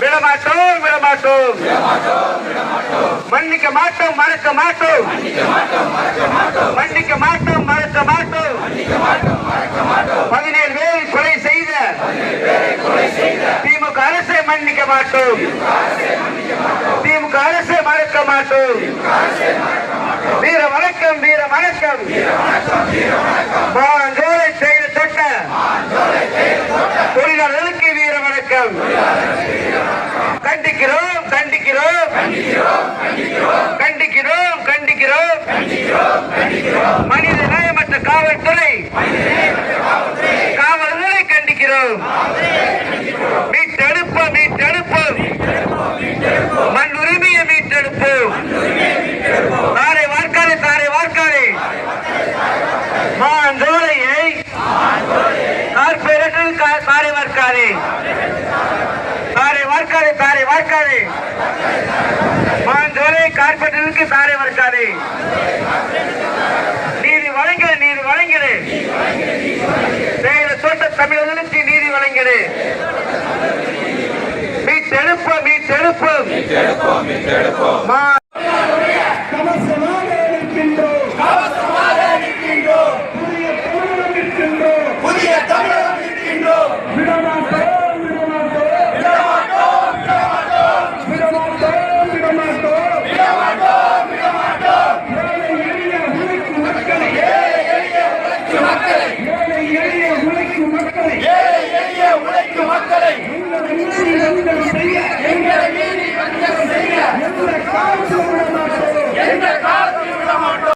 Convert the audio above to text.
விடமாட்டோம் விடமாட்டோம் மன்னிக்க மாட்டோம் மறக்க மாட்டோம் மன்னிக்க மாட்டோம் மறக்க மாட்டோம் பதினேழு பேரை கொலை செய்த திமுக அரசை மன்னிக்க மாட்டோம். திமுக அரசை மறக்க மாட்டோம். வீர வணக்கம் வீர வணக்கம். மாஞ்சோலை செய்து தொட்ட தொழிலாளர்களுக்கு வீர வணக்கம். கண்டிக்கிறோம் கண்டிக்கிறோம். கண்டிக்கிறோம் கண்டிக்கிறோம். மனித நேயமற்ற காவல்துறை. காவல்துறை கண்டிக்கிறோம். மீட்டெடுப்போம் மீட்டெடுப்போம் மண் உரிமையை மீட்டெடுப்போம் தாரை வார்க்காதே தாரை வார்க்காதே மாந்தோலையை கார்பரேட்டில் தாரை வார்க்காதே தாரை வார்க்காதே தாரை வார்க்காதே மாந்தோலை கார்பரேட்டிற்கு தாரை வார்க்காதே நீதி வழங்கிடு நீதி வழங்கிடு. செய்த தோட்ட தமிழர்களுக்கு நீதி வழங்கிடு. மீட்டெடுப்போம் மீட்டெடுப்போம். மா கவசமாக to the council.